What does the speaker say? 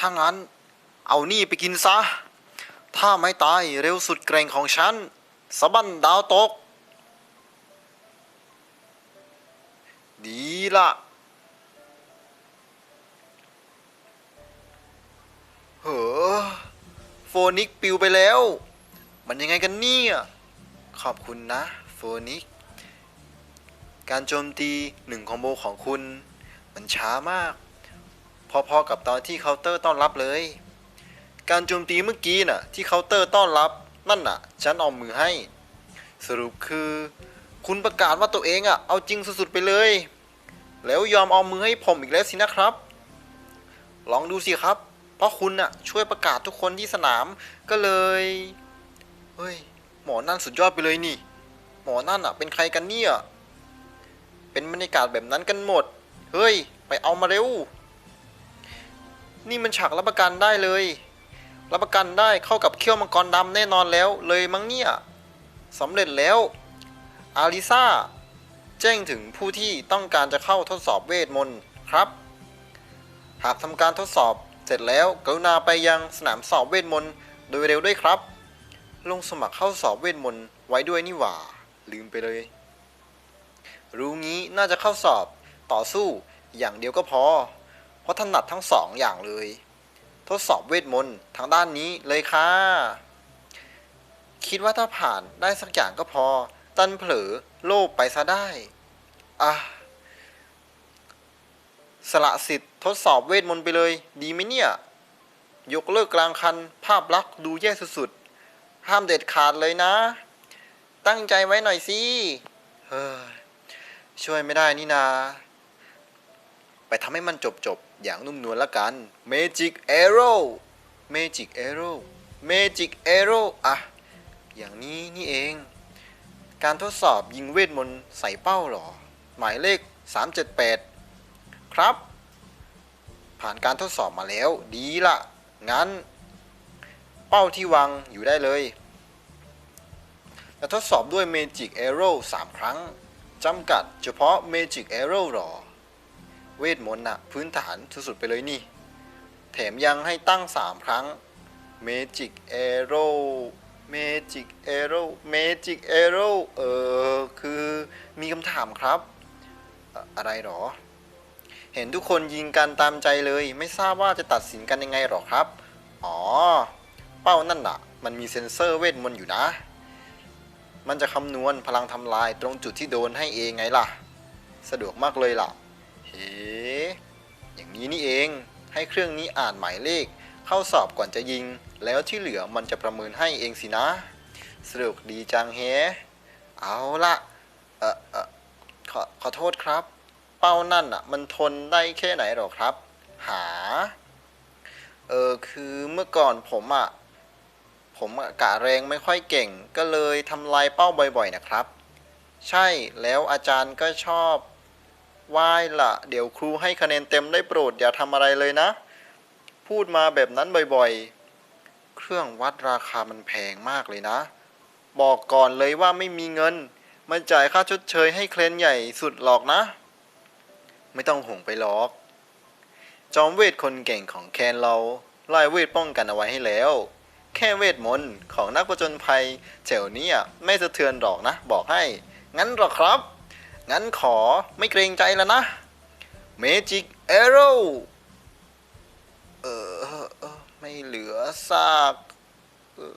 ถ้างั้น เอานี่ไปกินซะ ถ้าไม่ตายเร็วสุดเกรงของฉันสะบั้นดาวตก ดีละเฮ้อโฟนิกปิวไปแล้ว มันยังไงกันเนี่ย ขอบคุณนะ โฟนิก การโจมตีหนึ่งคอมโบของคุณ มันช้ามาก พอๆกับตอนที่เคาน์เตอร์ต้อนรับเลย การโจมตีเมื่อกี้น่ะที่เคาน์เตอร์ต้อนรับนั่นน่ะ ฉันเอามือให้ สรุปคือ คุณประกาศว่าตัวเองอะเอาจริงสุดๆไปเลย แล้วยอมเอามือให้ผมอีกแล้วสินะครับ ลองดูสิครับ เพราะคุณน่ะช่วยประกาศทุกคนที่สนามก็เลยเฮ้ยหมอนั่นสุดยอดไปเลยนี่ หมอนั่นอะเป็นใครกันเนี่ยเป็นบรรยากาศแบบนั้นกันหมด เฮ้ย ไปเอามาเร็ว นี่มันฉากรับประกันได้เลย รับประกันได้เข้ากับเขี้ยวมังกรดำแน่นอนแล้วเลยมั้งเนี่ยสำเร็จแล้ว อาริซาแจ้งถึงผู้ที่ต้องการจะเข้าทดสอบเวทมนต์ครับ หากทำการทดสอบเสร็จแล้วกรุณาไปยังสนามสอบเวทมนต์โดยเร็วด้วยครับ ลงสมัครเข้าสอบเวทมนต์ไว้ด้วยนี่หว่า ลืมไปเลย รู้งี้น่าจะเข้าสอบต่อสู้อย่างเดียวก็พอ เพราะถนัดทั้งสองอย่างเลย ทดสอบเวทมนต์ทางด้านนี้เลยค่ะ คิดว่าถ้าผ่านได้สักอย่างก็พอ ตันเผลอโลภไปซะได้อะสละสิทธิ์ทดสอบเวทมนต์ไปเลย ดีไหมเนี่ย ยกเลิกกลางคัน ภาพลักษณ์ดูแย่สุดๆ ห้ามเด็ดขาดเลยนะ ตั้งใจไว้หน่อยสิเฮ้ยช่วยไม่ได้นี่นา ไปทำให้มันจบจบ อย่างนุ่มนวลละกัน Magic Arrow Magic Arrow Magic Arrow อะ อย่างนี้นี่เอง การทดสอบยิงเวทมนต์ใส่เป้าหรอ หมายเลข 378 ครับ ผ่านการทดสอบมาแล้ว ดีละงั้น เป้าที่วางอยู่ได้เลยจะทดสอบด้วย Magic Arrow 3 ครั้ง จำกัดเฉพาะ Magic Arrow หรอ เวทมนต์น่ะพื้นฐานสุดๆไปเลยนี่ แถมยังให้ตั้ง 3 ครั้ง Magic Arrow Magic Arrow Magic Arrow เออคือมีคำถามครับอะอะไรหรอ เห็นทุกคนยิงกันตามใจเลย ไม่ทราบว่าจะตัดสินกันยังไงหรอครับ อ๋อ เป้านั่นน่ะ มันมีเซ็นเซอร์เวทมนต์อยู่นะ มันจะคำนวณพลังทำลายตรงจุดที่โดนให้เองไงล่ะ สะดวกมากเลยล่ะ เฮ้อย่างนี้นี่เอง ให้เครื่องนี้อ่านหมายเลข เข้าสอบก่อนจะยิง แล้วที่เหลือมันจะประเมินให้เองสินะ สนุกดีจังเฮเอาละเออเออขอขอโทษครับ เป้านั่นอะ มันทนได้แค่ไหนหรอครับ หา เออคือเมื่อก่อนผมอะ ผมกะแรงไม่ค่อยเก่ง ก็เลยทำลายเป้าบ่อย ๆ นะครับ ใช่แล้วอาจารย์ก็ชอบ ไหว้ละเดี๋ยวครูให้คะแนนเต็มได้โปรดอย่าทำอะไรเลยนะ พูดมาแบบนั้นบ่อยๆ เครื่องวัดราคามันแพงมากเลยนะ บอกก่อนเลยว่าไม่มีเงินมาจ่ายค่าชดเชยให้เคลนใหญ่สุดหรอกนะ ไม่ต้องห่วงไปหรอก จอมเวทคนเก่งของแคนเราไล่เวทป้องกันเอาไว้ให้แล้ว แค่เวทมนต์ของนักผจญภัยแถวนี้ไม่สะเทือนหรอกนะ บอกให้ งั้นหรอครับ งั้นขอไม่เกรงใจแล้วนะ Magic Arrow เออเออไม่เหลือซากเออ